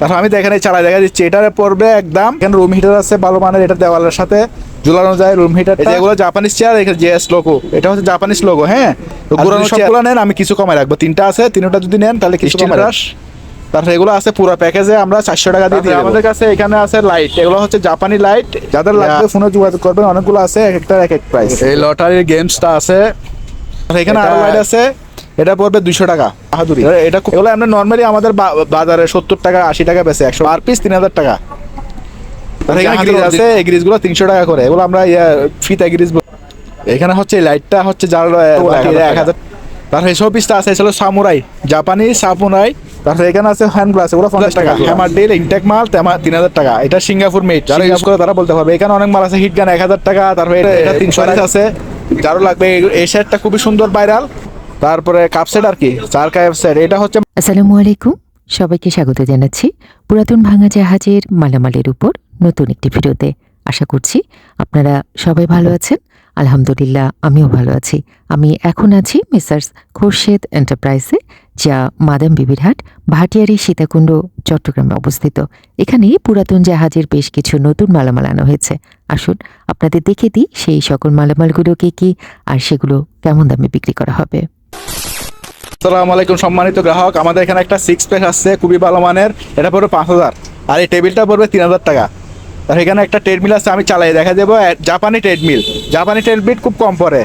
তারপর আমি দেখেন এই চালাই দেখা দিচ্ছি এটার পড়বে একদম। এখানে রুম হিটার আছে ভালো মানের এটা দেওয়ালের সাথে। ঝুলানো যায় রুম হিটার যেগুলো জাপানিজ চেয়ার এখানে জেএস লোগো এটা হচ্ছে জাপানিজ লোগো হ্যাঁ? তো পুরানো সবগুলো নেন আমি কিছু কমাই রাখব। তিনটা আছে তিনটা যদি নেন তাহলে কিছু কমাই তারপর এগুলো আছে পুরো প্যাকেজে আমরা চারশো টাকা দিয়ে দিই আমাদের কাছে এখানে আছে লাইট এগুলো হচ্ছে জাপানি লাইট যাদের লাগবে ফোনে যোগাযোগ করবেন অনেকগুলো আছে এক একটা এক এক প্রাইস এই লটারির গেমসটা আছে। এখানে আরও লাইট আছে। এটা পড়বে দুইশো টাকা। বাহাদুরি। এটা এগুলো আমরা নর্মালি আমাদের বাজারে সত্তর টাকা আশি টাকা বেছে একশো পার পিস তিন হাজার টাকা। আর আছে এই গ্রিজগুলো তিনশো টাকা করে। এগুলো আমরা ফিতা গ্রিজ এখানে হচ্ছে লাইটটা হচ্ছে যার এক হাজার তারপর এই পিসটা আছে ছিল সামুরাই। জাপানি সামুরাই। তারপরে এখানে আছে হ্যান্ড গ্লাস এগুলো পঞ্চাশ টাকা। হ্যামার ডিল ইনটেক মাল তিন হাজার টাকা। এটা সিঙ্গাপুর যারা ইউজ করে তারা বলতে পারবে। এখানে অনেক মাল আছে হিট গান এক হাজার টাকা। তারপরে এটা- তিনশো আছে। যারও লাগবে এই- সেটটা খুবই সুন্দর ভাইরাল তারপরে কাপ সেট আর কি? চার কাপ সেট এটা হচ্ছে আসসালামু আলাইকুম। সবাইকে স্বাগত জানাচ্ছি পুরাতন ভাঙা জাহাজের মালামালের উপর নতুন একটি ভিডিওতে। আশা করছি আপনারা সবাই ভালো আছেন। আলহামদুলিল্লাহ, আমিও ভালো আছি। আমি এখন আছি মিসার্স খোরশেদ এন্টারপ্রাইজে, যা মাদাম বিবিরহাট ভাটিয়ারি, সীতাকুণ্ড, চট্টগ্রামে অবস্থিত। এখানে পুরাতন জাহাজের বেশ কিছু নতুন মালামাল আনা হয়েছে। আসুন আপনাদের দেখে দিই সেই সকল মালামালগুলো কি, আর সেগুলো কেমন দামে বিক্রি করা হবে। আসসালামু আলাইকুম সম্মানিত গ্রাহক। আমাদের এখানে একটা সিক্স প্যাক আসছে খুবই ভালো মানের। এটা পড়বে পাঁচ হাজার। আর এই টেবিলটা পড়বে তিন হাজার টাকা। আর এখানে একটা ট্রেডমিল আছে, আমি চালাই, দেখা দেবো। জাপানি ট্রেডমিল জাপানি ট্রেডমিল খুব কম পড়ে।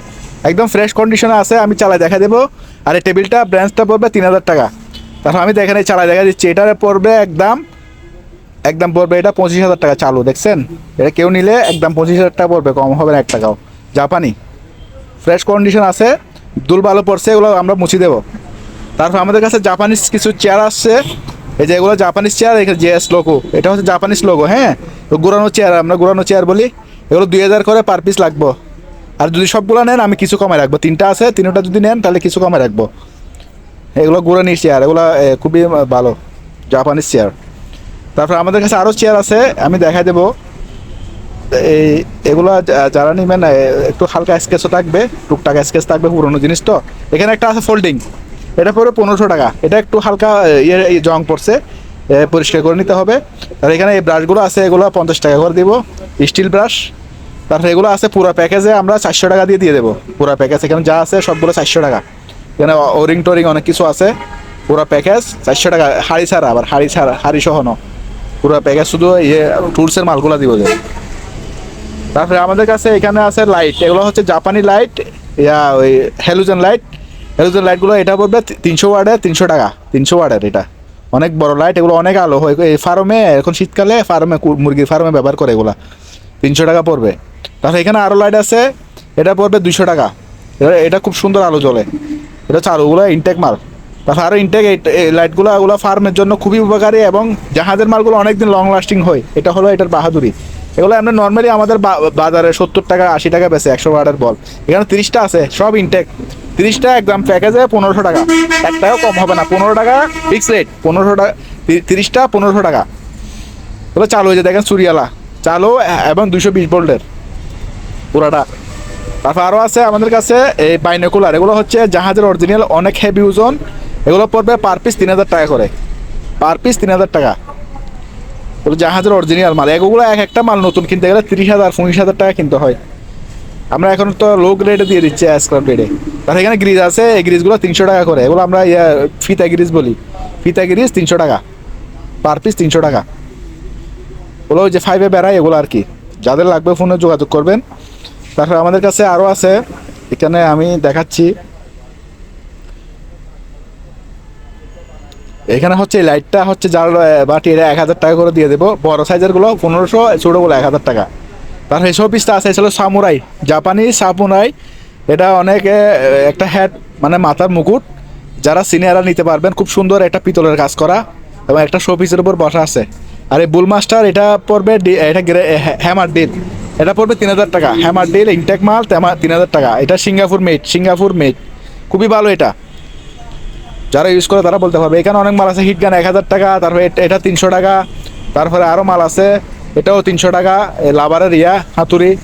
একদম ফ্রেশ কন্ডিশনে আছে, আমি চালাই, দেখা দেবো। আর এই টেবিলটা ব্র্যান্ডটা পড়বে তিন হাজার টাকা। তারপর আমি দেখেন এই চালাই, দেখা দিচ্ছি। এটার পড়বে একদম একদম পড়বে এটা পঁচিশ হাজার টাকা চালু, দেখছেন? এটা কেউ নিলে একদম পঁচিশ হাজার টাকা পড়বে, কম হবে না এক টাকাও। জাপানি ফ্রেশ কন্ডিশন আছে, দুল ভালো পড়ছে, এগুলো আমরা মুছি দেবো। তারপর আমাদের কাছে জাপানিজ কিছু চেয়ার আসছে। এই যে এগুলো জাপানিজ চেয়ার এখানে জেএস লোগো এটা হচ্ছে জাপানিজ লোগো হ্যাঁ? তো ঘুরানো চেয়ার আমরা ঘুরানো চেয়ার বলি। এগুলো দুই হাজার করে পার পিস লাগবো। আর যদি সবগুলো নেন, আমি কিছু কমে রাখব। তিনটা আছে, তিনটা যদি নেন, তাহলে কিছু কমে রাখব। এগুলো ঘুরানি চেয়ার এগুলো খুবই ভালো, জাপানিজ চেয়ার তারপর আমাদের কাছে আরও চেয়ার আছে, আমি দেখাই দেবো। এই, এগুলো যারা নেবেন একটু হালকা স্কেচও থাকবে, টুকটাক স্কেচ থাকবে, পুরোনো জিনিস তো। এখানে একটা আছে ফোল্ডিং এটা পড়বে পনেরোশো টাকা। এটা একটু হালকা ইয়ে জং পড়ছে পরিষ্কার করে নিতে হবে। আর এখানে এই ব্রাশগুলো আছে, এগুলো পঞ্চাশ টাকা করে দিব, স্টিল ব্রাশ। তারপরে এগুলো আছে পুরো প্যাকেজে, আমরা চারশো টাকা দিয়ে দিয়ে দেবো। পুরো প্যাকেজ, এখানে যা আছে সবগুলো চারশো টাকা। এখানে ওরিং টোরিং অনেক কিছু আছে, পুরো প্যাকেজ, চারশো টাকা, হাড়ি ছাড়া, আবার হাড়ি ছাড়া, হাড়ি সহ ন। পুরো প্যাকেজ শুধু ইয়ে টুলসের মালগুলো দিব যে। তারপরে আমাদের কাছে এখানে আছে লাইট এগুলো হচ্ছে জাপানি লাইট ইয়া, ওই হ্যালোজেন লাইট হ্যালোজেন লাইটগুলো এটা পড়বে তিনশো ওয়ার্ডের তিনশো টাকা, তিনশো ওয়ার্ডের এটা। অনেক বড় লাইট এগুলো অনেক আলো হয়। এই ফার্মে এখন শীতকালে ফার্মে মুরগির ফার্মে ব্যবহার করে এগুলো। তিনশো টাকা পড়বে। তারপরে এখানে আরও লাইট আছে, এটা পড়বে দুশো টাকা। এটা- খুব সুন্দর আলো জ্বলে। এটা হচ্ছে আলোগুলো ইনটেক মাল। তারপর আরও ইনটেক এই লাইটগুলো ওগুলো ফার্মের জন্য খুবই উপকারী এবং জাহাজের মালগুলো অনেকদিন লং লাস্টিং হয়। এটা হলো এটার বাহাদুরি। এগুলো আমরা নর্মালি আমাদের বাজারে সত্তর টাকা, আশি টাকা বেছে একশো ওয়াটের বল। এখানে তিরিশটা আছে, সব ইনটেক তিরিশটা একদম প্যাকেজে পনেরোশো টাকা। এক টাকাও কম হবে না, পনেরো টাকা ফিক্স রেট পনেরোশো টাকা তিরিশটা পনেরোশো টাকা। এগুলো চালু হয়েছে, দেখেন সুরিয়ালা। চালু এবং দুশো বিশ ভোল্টের পুরাটা। তারপর আরও আছে আমাদের কাছে, এই বাইনোকুলার এগুলো হচ্ছে জাহাজের অরিজিনাল অনেক হেভি ওজন। এগুলো পড়বে পার পিস তিন হাজার টাকা করে। পার পিস তিন হাজার টাকা। জাহাজের অরিজিনাল মাল। এগুলো এক একটা মাল নতুন কিনতে গেলে তিরিশ হাজার, পঁচিশ হাজার টাকা কিনতে হয়। আমরা এখন তো লো রেটে দিয়ে দিচ্ছি স্ক্রাব রেটে তার এখানে গ্রিজ আছে, এই গ্রিজগুলো তিনশো টাকা করে। এগুলো আমরা ইয়া, ফিতা গ্রিজ বলি। ফিতা গ্রিজ তিনশো টাকা। পার পিস তিনশো টাকা। ওগুলো যে ফাইভে বেড়ায়, এগুলো আর কি। যাদের লাগবে ফোনে যোগাযোগ করবেন। তারপরে আমাদের কাছে আরও আছে। এখানে আমি দেখাচ্ছি। এখানে হচ্ছে লাইটটা হচ্ছে যার বাটি, এটা এক হাজার টাকা করে দিয়ে দেবো। বড় সাইজেরগুলো পনেরোশো ছোটোগুলো এক হাজার টাকা। তার এসব পিসটা আছে এছাড়া সামুরাই জাপানি সামুরাই, এটা অনেক একটা হ্যাট মানে মাথার মুকুট, যারা সিনিয়ররা নিতে পারবেন, খুব সুন্দর একটা পিতলের কাজ করা এবং একটা শো পিসের উপর বসা আছে। আর এই বুল মাস্টার এটা পড়বে এটা হ্যামার ডিল। এটা পড়বে তিন হাজার টাকা। হ্যামার ডিল, ইনটেক মাল তিন হাজার টাকা। এটা সিঙ্গাপুর মেড সিঙ্গাপুর মেড খুবই ভালো এটা। যারা ইউজ করে তারা বলতে পারবে। এখানে অনেক মাল আছে হিট গান এক হাজার টাকা, তারপরে এটা তিনশো টাকা, তারপরে আরও মাল আছে। এটাও তিনশো টাকা, এ লাবারের ইয়া, হাতুড়ি।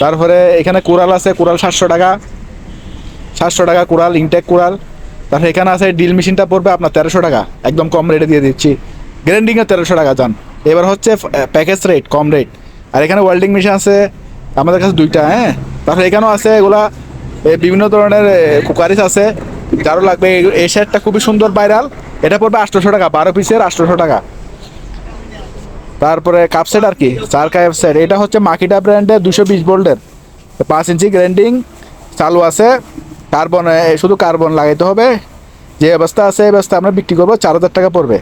তারপরে এখানে কুড়াল আছে, কুড়াল সাতশো টাকা। সাতশো টাকা কুড়াল, ইনটেক কুড়াল। তারপরে এখানে আছে, ডিল মেশিনটা পড়বে আপনার তেরোশো টাকা। একদম কম রেটে দিয়ে দিচ্ছি। গ্র্যান্ডিংয়ে তেরোশো টাকা যান এবার হচ্ছে প্যাকেজ রেট কম রেট আর এখানে ওয়েল্ডিং মেশিন আছে, আমাদের কাছে দুইটা হ্যাঁ? তারপরে এখানেও আছে, এগুলা বিভিন্ন ধরনের কুকারিস আছে। যারও লাগবে এই- শার্টটা খুবই সুন্দর ভাইরাল এটা পড়বে আটশোশো টাকা, বারো পিসের আটশোশো টাকা। তারপরে কাপ সেট আর কি চার কাপ এটা হচ্ছে মাকিটা ব্র্যান্ডের দুশো বিশ ভোল্টের পাঁচ ইঞ্চি গ্রাইন্ডিং চালু আছে। কার্বন শুধু কার্বন লাগাইতে হবে। যে অবস্থা আছে, এই অবস্থা আমরা বিক্রি করব, চার হাজার টাকা পড়বে।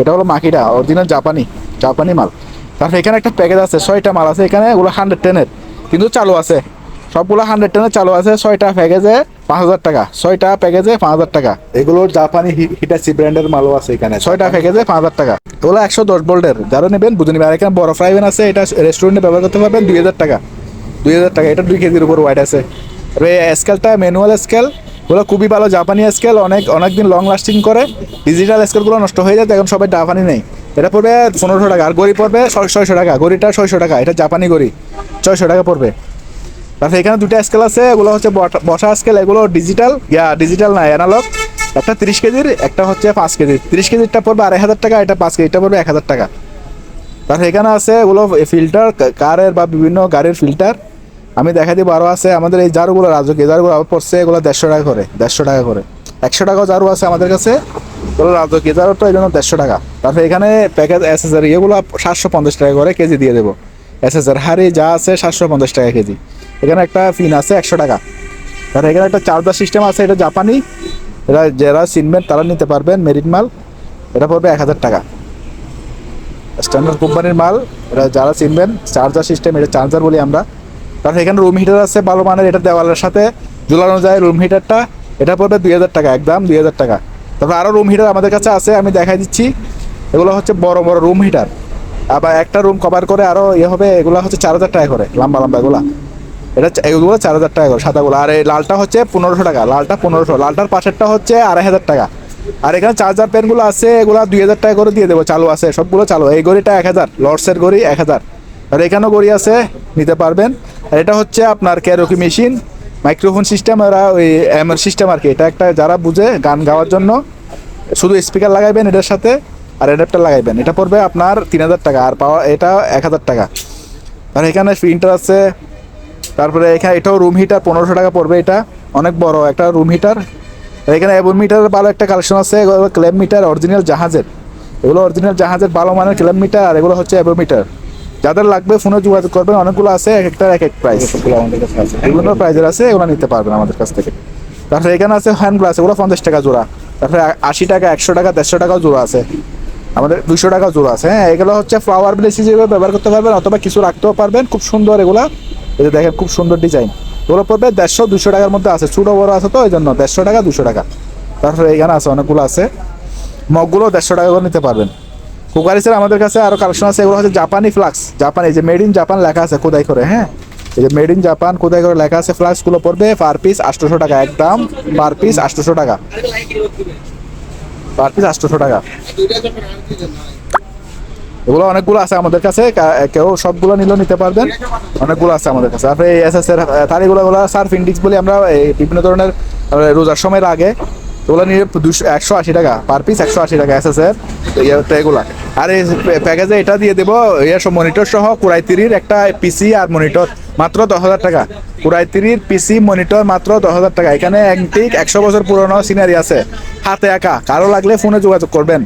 এটা হলো মাকিটা অরিজিনাল জাপানি জাপানি মাল। তারপর এখানে একটা প্যাকেজ আছে, ছয়টা মাল আছে এখানে ওগুলো হান্ড্রেড টেনের কিন্তু চালু আছে। সবগুলো হান্ড্রেড টেনের চালু আছে, ছয়টা প্যাকেজে পাঁচ হাজার টাকা। ছয়টা প্যাকেজে পাঁচ হাজার টাকা। এগুলো জাপানি হিটাচি ব্র্যান্ডের মালও আছে এখানে। ছয়টা প্যাকেজে পাঁচ হাজার টাকা। ওগুলো একশো দশ ভোল্টের যারা নেবেন বুঝে নেবেন। আর এখানে বড় ফ্রাই প্যান আছে এটা রেস্টুরেন্টে ব্যবহার করতে পারবেন দুই হাজার টাকা। দুই হাজার টাকা। এটা দুই কেজির উপর ওয়াইট আছে। স্কেলটা ম্যানুয়াল স্কেল ওগুলো খুবই ভালো জাপানি স্কেল অনেক অনেক দিন লং লাস্টিং করে ডিজিটাল স্কেলগুলো নষ্ট হয়ে যায় এখন সবাই জাপানি নেই। এটা পড়বে পনেরোশো টাকা। আর গড়ি পড়বে ছয়শো টাকা। গড়িটা ছয়শো টাকা। এটা জাপানি গড়ি। ছয়শো টাকা পড়বে। তারপরে এখানে দুটো স্কেল আছে, এগুলো হচ্ছে বসা স্কেল এগুলো ডিজিটাল ইয়া ডিজিটাল না অ্যানালগ একটা তিরিশ কেজির, একটা হচ্ছে পাঁচ কেজি। তিরিশ কেজিরটা পড়বে আড়াই হাজার টাকা, এটা পাঁচ কেজিটা পড়বে এক হাজার টাকা। তারপরে এখানে আছে এগুলো ফিল্টার কারের বা বিভিন্ন গাড়ির ফিল্টার আমি দেখা দিব আরও আছে আমাদের এই জারুগুলো রাজকীয় জারুগুলো আবার পড়ছে, এগুলো দেড়শো টাকা করে, দেড়শো টাকা করে। একশো টাকাও জারু আছে আমাদের কাছে, এগুলো রাজকীয় জারুটা এই জন্য দেড়শো টাকা। তারপরে এখানে প্যাকেজ অ্যাসেসারি এগুলো সাতশো পঞ্চাশ টাকা করে কেজি দিয়ে দেবো। অ্যাসেসারি হারি যা আছে সাতশো পঞ্চাশ টাকা কেজি। এখানে একটা ফিন আছে একশো টাকা। আর এখানে একটা চার্জার সিস্টেম আছে, এটা জাপানি। এটা যারা চিনবেন তারা নিতে পারবেন মেরিট মাল। এটা পড়বে এক হাজার টাকা। স্ট্যান্ডার্ড কোম্পানির মাল এটা যারা চিনবেন চার্জার সিস্টেম, এটা চার্জার বলি আমরা। তারপর এখানে রুম হিটার আছে, ভালো মানের, এটা দেওয়ালের সাথে। ঝুলানো যায় রুম হিটারটা এটা পড়বে দুই হাজার টাকা, একদম দুই হাজার টাকা। তারপর আরও রুম হিটার আমাদের কাছে আছে, আমি দেখাই দিচ্ছি। এগুলো হচ্ছে বড় বড় রুম হিটার আবার একটা রুম কভার করে আরও ইয়ে হবে, এগুলো হচ্ছে চার হাজার টাকা করে, লম্বা লম্বা এগুলা। এটা এগুলো চার হাজার টাকা করে সাদাগুলো আর এই লালটা হচ্ছে পনেরোশো টাকা, লালটা পনেরোশো। লালটার পাশেরটা হচ্ছে আড়াই হাজার টাকা। আর এখানে চার্জার পেনগুলো আছে, এগুলো দুই হাজার টাকা করে দিয়ে দেবো, চালু আছে, সবগুলো চালু। এই গড়িটা এক হাজার, লর্ডসের গড়ি এক হাজার। আর এখানেও গড়ি আছে, নিতে পারবেন। আর এটা হচ্ছে আপনার ক্যারোকি মেশিন মাইক্রোফোন সিস্টেম এরা ওই এমআর সিস্টেম আর কি। এটা একটা যারা বুঝে গান গাওয়ার জন্য, শুধু স্পিকার লাগাইবেন এটার সাথে, আর অ্যাডাপ্টার লাগাইবেন। এটা পড়বে আপনার তিন হাজার টাকা, আর পাওয়া এটা এক হাজার টাকা। আর এখানে প্রিন্টার আছে তারপরে এখানে এটাও রুম হিটার পনেরোশো টাকা পড়বে এটা। অনেক বড় একটা রুম হিটার এখানে এবং মিটারের ভালো একটা কালেকশন আছে ক্লেম মিটার অরিজিনাল জাহাজের। এগুলো অরিজিনাল জাহাজের ভালো মানের ক্লেম মিটার আর এগুলো হচ্ছে অ্যাবো মিটার যাদের লাগবে ফোনে যোগাযোগ করবেন অনেকগুলো আছে এক একটার এক এক প্রাইস বিভিন্ন প্রাইজের আছে এগুলো নিতে পারবেন আমাদের কাছ থেকে। তারপরে এখানে আছে হ্যান্ড গ্লাস এগুলো পঞ্চাশ টাকা জোড়া। তারপরে আশি টাকা একশো টাকা দেড়শো টাকাও জোড়া আছে। আমাদের দুশো টাকা জোড়া আছে হ্যাঁ। এগুলো হচ্ছে ফ্লাওয়ার ব্লেস হিসেবে ব্যবহার করতে পারবেন অথবা কিছু রাখতেও পারবেন। খুব সুন্দর এগুলা। এই যে দেখেন, খুব সুন্দর ডিজাইন। ওগুলো পড়বে দেড়শো, দুশো টাকার মধ্যে আছে। ছোটো বড়ো আছে তো এই জন্য দেড়শো টাকা, দুশো টাকা। তারপরে এখানে আছে, অনেকগুলো আছে। মগগুলো দেড়শো টাকা করে নিতে পারবেন। কুকারিসের আমাদের কাছে আরও কালেকশন আছে, এগুলো হচ্ছে জাপানি ফ্লাক্স জাপান এই যে মেড ইন জাপান লেখা আছে খোদাই করে হ্যাঁ? এই যে মেড ইন জাপান খোদাই করে লেখা আছে ফ্লাক্সগুলো পড়বে পার পিস আটশোশো টাকা, একদম পার পিস আটশোশো টাকা। পার পিস আটশোশো টাকা। এগুলো অনেকগুলো আছে আমাদের কাছে কেউ সবগুলো নিলেও নিতে পারবেন। অনেকগুলো আছে আমাদের কাছে। তারপরে এই এস এস এর তারিগুলো গুলো সার্ফ ইন্ডিক্স বলে আমরা বিভিন্ন ধরনের রোজার সময়ের আগে ওগুলো নিয়ে দুশো একশো আশি টাকা পার পিস একশো আশি টাকা এস এস এর এগুলা। আর এই প্যাকেজে এটা দিয়ে দেবো ইয়ে মনিটর সহ, কুড়াই তিরির একটা পিসি আর মনিটর মাত্র দশ হাজার টাকা। কুড়াই তিরির পিসি মনিটর মাত্র দশ হাজার টাকা। এখানে অ্যান্টিক একশো বছর পুরনো সিনারি আছে। হাতে একা, কারও লাগলে ফোনে যোগাযোগ করবেন।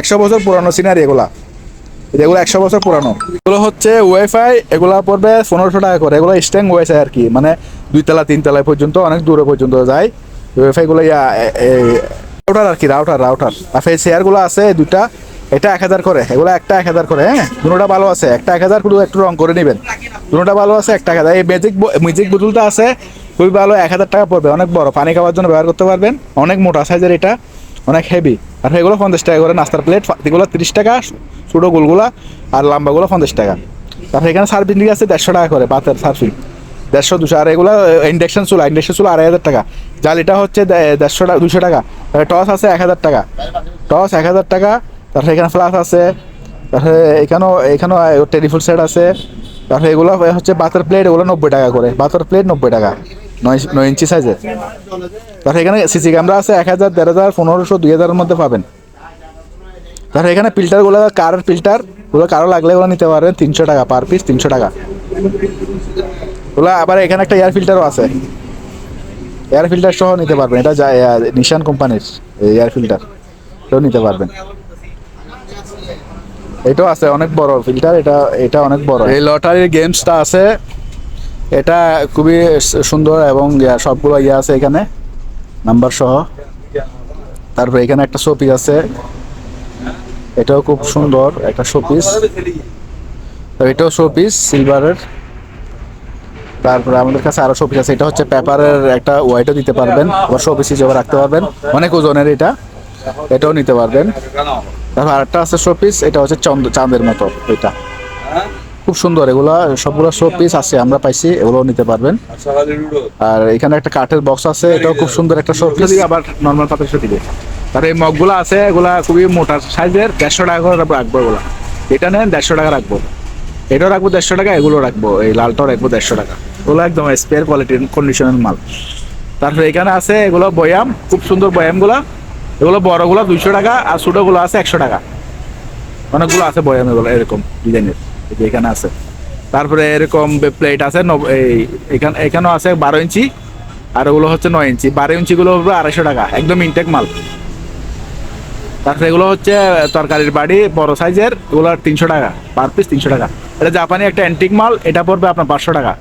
একশো বছর পুরনো সিনারি এগুলা। এগুলো একশো বছর পুরানো। এগুলো হচ্ছে ওয়াইফাই এগুলো পড়বে পনেরোশো টাকা করে। এগুলো স্ট্যাং ওয়াইফাই আর কি মানে দুই তলা, তিন তলায় পর্যন্ত, অনেক দূরে পর্যন্ত যায়। ওয়াইফাই গুলো, ইয়া রাউটার আর কি রাউটার রাউটার আর সেই চেয়ারগুলো আছে দুটা এটা এক হাজার করে। এগুলো একটা এক হাজার করে হ্যাঁ? দুটোটা ভালো আছে, একটা এক হাজার একটু রং করে নেবেন। দুটোটা ভালো আছে, একটা এক হাজার। এই ম্যাজিক মিউজিক বোতলটা আছে, খুবই ভালো, এক হাজার টাকা পড়বে। অনেক বড়, পানি খাওয়ার জন্য ব্যবহার করতে পারবেন। অনেক মোটা সাইজের এটা, অনেক হেভি আর এগুলো পঞ্চাশ টাকা করে নাস্তার প্লেট এগুলো তিরিশ টাকা, ছোটো গোলগুলা আর লম্বাগুলো পঞ্চাশ টাকা। তারপরে এখানে সার্ভিং আছে দেড়শো টাকা করে বাতের সার্ভিং দেড়শো, দুশো, আর এগুলো ইন্ডাকশন চুলা ইন্ডাকশন চুলা আড়াই হাজার টাকা। জালিটা হচ্ছে দেড়শো টাকা, দুশো টাকা। টস আছে এক হাজার টাকা। টস এক হাজার টাকা। তারপরে এখানে ফ্লাস আছে। তারপরে এখানেও এখানেও টেলিফোন সেট আছে। তারপরে এগুলো হচ্ছে বাতের প্লেট এগুলো নব্বই টাকা করে। বাতের প্লেট নব্বই টাকা। নয় ইঞ্চি সাইজের তারপরে এখানে সিসি ক্যামেরা আছে এক হাজার, দেড় হাজার, পনেরোশো, দুই হাজারের মধ্যে পাবেন। তাহলে এখানে ফিল্টারগুলো কারের ফিল্টার ওগুলো কারও লাগলে ওগুলো নিতে পারবেন তিনশো টাকা পার পিস তিনশো টাকা। ওগুলো আবার এখানে একটা এয়ার ফিল্টারও আছে। এয়ার ফিল্টার সহ নিতে পারবেন। এটা যা নিশান কোম্পানির এয়ার ফিল্টার এটাও নিতে পারবেন। এটাও আছে, অনেক বড় ফিল্টার এটা এটা অনেক বড়। এই লটারির গেমসটা আছে এটা খুবই সুন্দর এবং সবগুলো ইয়ে আছে এখানে, নাম্বার সহ। তারপরে এখানে একটা শোপিস আছে। এটাও খুব সুন্দর, একটা শোপিস। এটাও শোপিস, সিলভারের। তারপরে আমাদের কাছে আরও শোপিস আছে, এটা হচ্ছে পেপারের একটা ওয়াইটও দিতে পারবেন, আবার শোপিস হিসেবে রাখতে পারবেন। অনেক ওজনের এটা, এটাও নিতে পারবেন। তারপর আরেকটা আছে শোপিস, এটা হচ্ছে চাঁদের মতো, এটা। খুব সুন্দর। এগুলা সবগুলো শোপিস আছে আমরা পাইছি এগুলোও নিতে পারবেন। আর এখানে একটা কাঠের বক্স আছে এটাও খুব সুন্দর একটা শোপিস আবার নর্মাল পাতের সাথে দিয়ে তার এই মগগুলো আছে এগুলা খুবই মোটা সাইজের দেড়শো টাকা করে রাখব এগুলা। এটা নেন দেড়শো টাকা রাখব। এটাও রাখব দেড়শো টাকা এগুলো রাখব। এই লালটাও রাখব দেড়শো টাকা। ওগুলো একদম স্পেয়ার কোয়ালিটির কন্ডিশনের মাল। তারপরে এখানে আছে এগুলো বয়াম খুব সুন্দর বয়ামগুলো। এগুলো বড়গুলো দুইশো টাকা আর ছোটোগুলো আছে একশো টাকা। অনেকগুলো আছে বয়াম এগুলো এরকম ডিজাইনের এখানে আছে। তারপরে এরকম প্লেট আছে এখানেও আছে বারো ইঞ্চি, আর ওগুলো হচ্ছে নয় ইঞ্চি। বারো ইঞ্চিগুলো হবে আড়াইশো টাকা, একদম ইনটেক মাল। তারপরে এগুলো হচ্ছে তরকারির বাড়ি, বড় সাইজের, এগুলো তিনশো টাকা পার পিস তিনশো টাকা। এটা জাপানি একটা অ্যান্টিক মাল, এটা পড়বে আপনার পাঁচশো টাকা।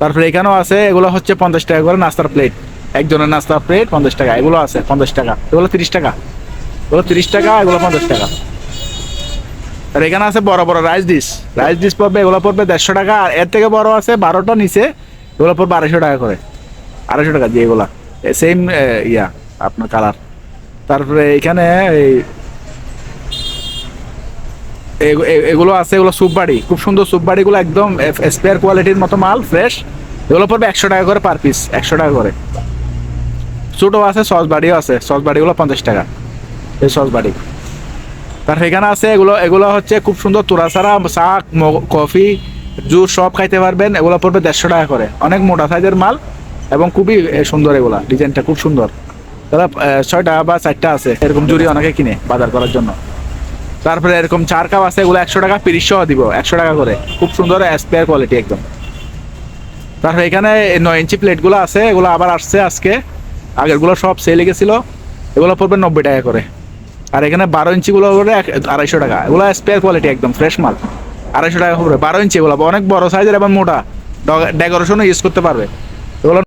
তারপরে এখানেও আছে, এগুলো হচ্ছে পঞ্চাশ টাকা করে নাস্তার প্লেট একজনের নাস্তার প্লেট পঞ্চাশ টাকা, এগুলো আছে পঞ্চাশ টাকা, এগুলো তিরিশ টাকা। এগুলো তিরিশ টাকা, এগুলো পঞ্চাশ টাকা। আর এখানে আছে বড় বড় রাইস ডিশ রাইস ডিশ পড়বে, এগুলো পড়বে দেড়শো টাকা। আর এর থেকে বড় আছে বারোটা নিচে, এগুলো পড়বে আড়াইশো টাকা করে। আড়াইশো টাকা দিয়ে এগুলা। সেম ইয়া, আপনার কালার তারপরে এখানে এই এগুলো আছে, এগুলো স্যুপ বাড়ি। খুব সুন্দর স্যুপ বাড়িগুলো একদম স্পেয়ার কোয়ালিটির মতো মাল ফ্রেশ এগুলো পড়বে একশো টাকা করে পার পিস একশো টাকা করে। ছোটো আছে সস বাড়িও আছে। সস বাড়িগুলো পঞ্চাশ টাকা। এই সস বাড়ি। তার এখানে আছে, এগুলো এগুলো হচ্ছে খুব সুন্দর তোরা ছাড়া চা কফি, জুস সব খাইতে পারবেন, এগুলো পড়বে দেড়শো টাকা করে। অনেক মোটা সাইজের মাল এবং খুবই সুন্দর এগুলা, ডিজাইনটা খুব সুন্দর। তারা ছয়টা বা চারটা আছে, এরকম জুড়ি অনেকে কিনে বাজার করার জন্য। তারপরে এরকম চার কাপ আছে, এগুলো একশো টাকা পিরিশ দিব, একশো টাকা করে। খুব সুন্দর স্পেয়ার কোয়ালিটি একদম। তারপরে এখানে নয় ইঞ্চি প্লেটগুলো আছে, এগুলো আবার আসছে আজকে। আগেরগুলো সব সেলে গেছিল, এগুলো পড়বে নব্বই টাকা করে। আর এখানে বারো ইঞ্চিগুলো এক- আড়াইশো টাকা। এগুলো স্পেয়ার কোয়ালিটি একদম ফ্রেশ মাল। আড়াইশো টাকা পড়বে বারো ইঞ্চি এগুলো, অনেক বড় সাইজের এবং মোটা। ডেকোরেশনও ইউজ করতে পারবে। এগুলো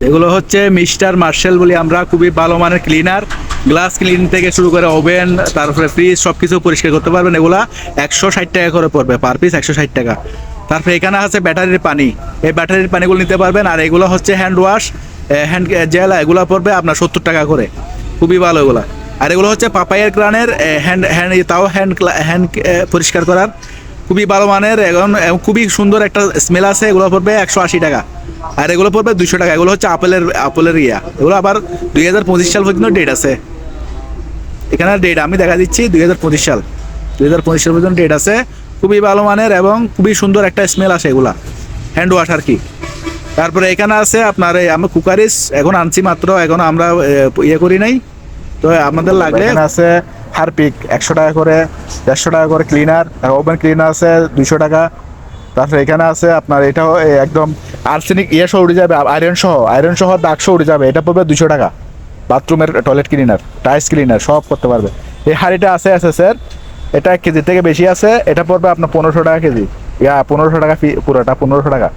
এগুলো হচ্ছে মিস্টার মার্শাল বলি আমরা, খুবই ভালো মানের ক্লিনার গ্লাস ক্লিন থেকে শুরু করে ওভেন তারপরে ফ্রিজ সব কিছু পরিষ্কার করতে পারবেন। এগুলা একশো ষাট টাকা করে পড়বে পার পিস একশো ষাট টাকা। তারপরে এখানে আছে ব্যাটারির পানি। এই ব্যাটারির পানিগুলো নিতে পারবেন, আর এগুলো হচ্ছে হ্যান্ড ওয়াশ হ্যান্ড জেল, এগুলো পড়বে আপনার সত্তর টাকা করে। খুবই ভালো এগুলা। আর এগুলো হচ্ছে পাপাইয়ের ক্রানের হ্যান্ড হ্যান্ড তাও হ্যান্ড হ্যান্ড পরিষ্কার করার। খুবই ভালো মানের এবং খুবই সুন্দর একটা স্মেল আছে, এগুলো পড়বে একশো আশি টাকা। আর এগুলো পড়বে দুইশো টাকা, এগুলো হচ্ছে আপেলের আপেলের ইয়া। এগুলো আবার দুই হাজার পঁচিশ সাল পর্যন্ত ডেট আছে। এখানে ডেট আমি দেখা দিচ্ছি, দুই হাজার পঁচিশ সাল। দুই হাজার পঁচিশ সাল পর্যন্ত ডেট আছে। খুবই ভালো মানের এবং খুবই সুন্দর একটা স্মেল আসে এগুলা। হ্যান্ড ওয়াশ আর কি। তারপরে এখানে আছে আপনার এই আমরা কুকারিস, এখন আনছি মাত্র, এখন আমরা ইয়ে করি নাই। তো আমাদের লাগলে আছে হারপিক একশো টাকা করে, দেড়শো টাকা করে ক্লিনার ওভেন ক্লিনার আছে দুইশো টাকা। তারপরে এখানে আছে আপনার এটাও একদম আর্সেনিক ইয়ে সহ উড়ে যাবে আয়রন সহ আয়রন সহ দাগ সহ উড়ে যাবে, এটা পড়বে দুশো টাকা। বাথরুমের টয়লেট ক্লিনার টাইলস ক্লিনার সব করতে পারবে। এই হাঁড়িটা আছে আছে স্যার এটা এক কেজি থেকে বেশি আছে, এটা পড়বে আপনার পনেরোশো টাকা কেজি। ইয়া, পনেরোশো টাকা ফি পুরোটা পনেরোশো টাকা।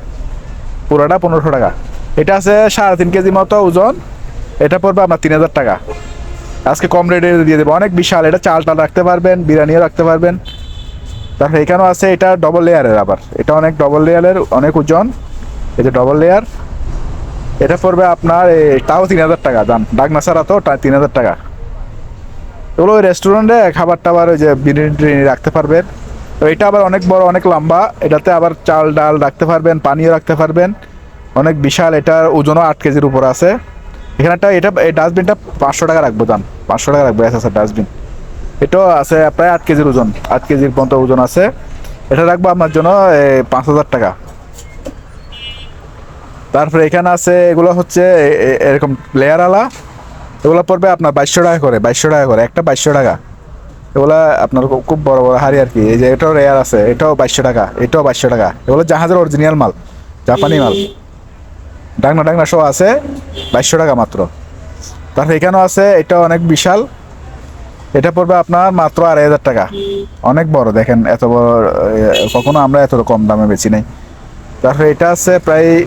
পুরোটা পনেরোশো টাকা। এটা আছে সাড়ে তিন কেজি মতো ওজন, এটা পড়বে আপনার তিন হাজার টাকা। আজকে কম রেটে দিয়ে দেবো। অনেক বিশাল, এটা চাল টাল রাখতে পারবেন, বিরিয়ানিও রাখতে পারবেন। তারপরে এখানেও আছে, এটা ডবল লেয়ারের আবার। এটা অনেক ডবল লেয়ারের অনেক ওজন। যে ডবল লেয়ার এটা পড়বে আপনার তাও তিন হাজার টাকা দাম ডাকনা তো তা- তিন হাজার টাকা। এগুলো ওই রেস্টুরেন্টে খাবার টাবার ওই যে বিরিয়ানি টিরিয়ানি রাখতে পারবেন। তো এটা আবার অনেক বড়, অনেক লম্বা। এটাতে আবার চাল, ডাল রাখতে পারবেন পানিও রাখতে পারবেন। অনেক বিশাল, এটার ওজনও আট কেজির উপর আছে। এখানে একটা, এটা, এই ডাস্টবিনটা পাঁচশো টাকা রাখব দাম পাঁচশো টাকা রাখব এস ডাস্টবিন। এটাও আছে প্রায় আট কেজির ওজন, আট কেজির পর্যন্ত ওজন আছে। এটা রাখব আপনার জন্য পাঁচ হাজার টাকা। তারপরে এখানে আছে, এগুলো হচ্ছে এরকম লেয়ার আলা। এগুলো পড়বে আপনার বাইশশো টাকা করে, বাইশশো টাকা করে, একটা বাইশশো টাকা। এগুলা আপনার খুব- বড় বড় হাড়ি আর কি। এই যে এটাও রেয়ার আছে, এটাও বাইশশো টাকা, এটাও বাইশশো টাকা। এগুলো জাহাজের অরিজিনাল মাল, জাপানি মাল। ডাকনা ডাকনা সহ আছে, বাইশশো টাকা মাত্র। তারপর এখানেও আছে, এটা অনেক বিশাল। এটা পড়বে আপনার মাত্র আড়াই হাজার টাকা। অনেক বড়, দেখেন এত বড় কখনো আমরা এত কম দামে বেশি নেই। তারপরে এটা আছে প্রায়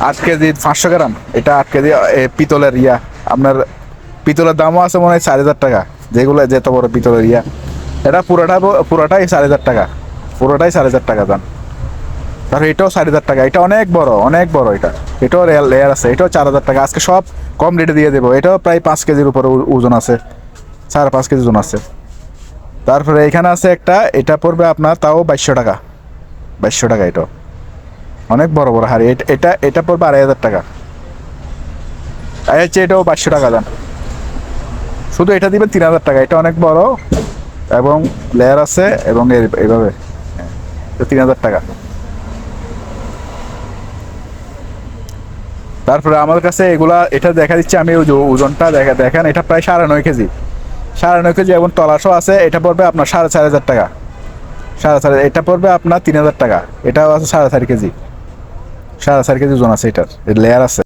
আট কেজি, পাঁচশো গ্রাম। এটা আট কেজি পিতলের ইয়া। আপনার পিতলের দামও আছে মনে হয় চার হাজার টাকা। যেগুলো যেত বড় পিতলের ইয়া। এটা পুরোটা পুরোটাই চার হাজার টাকা। পুরোটাই চার হাজার টাকা দাম। তারপরে এটাও চার হাজার টাকা। এটা অনেক বড় অনেক বড় এটা। এটাও রেয়ার লেয়ার আছে, এটাও চার হাজার টাকা। আজকে সব কম রেটে দিয়ে দেবো। এটাও প্রায় পাঁচ কেজির উপরে ওজন আছে। সাড়ে পাঁচ কেজি ওজন আছে। তারপরে এখানে আছে একটা, এটা পড়বে আপনার তাও বাইশশো টাকা। বাইশশো টাকা এটাও। অনেক বড় বড় হাড়ি। এটা- এটা পড়বে আড়াই হাজার টাকা। হচ্ছে এটাও বাইশশো টাকা দাম। শুধু এটা দিবেন তিন হাজার টাকা এটা অনেক বড় এবং লেয়ার আছে এবং হ্যাঁ, তিন হাজার টাকা। তারপরে আমার কাছে এগুলা এটা দেখা দিচ্ছে আমি ওজনটা দেখা দেখেন এটা প্রায় সাড়ে নয় কেজি। সাড়ে নয় কেজি এবং তলাশও আছে এটা পড়বে আপনার সাড়ে চার হাজার টাকা। সাড়ে চার এটা পড়বে আপনার তিন হাজার টাকা এটাও আছে সাড়ে চার কেজি। সাড়ে চার কেজি ওজন আছে এটার লেয়ার আছে।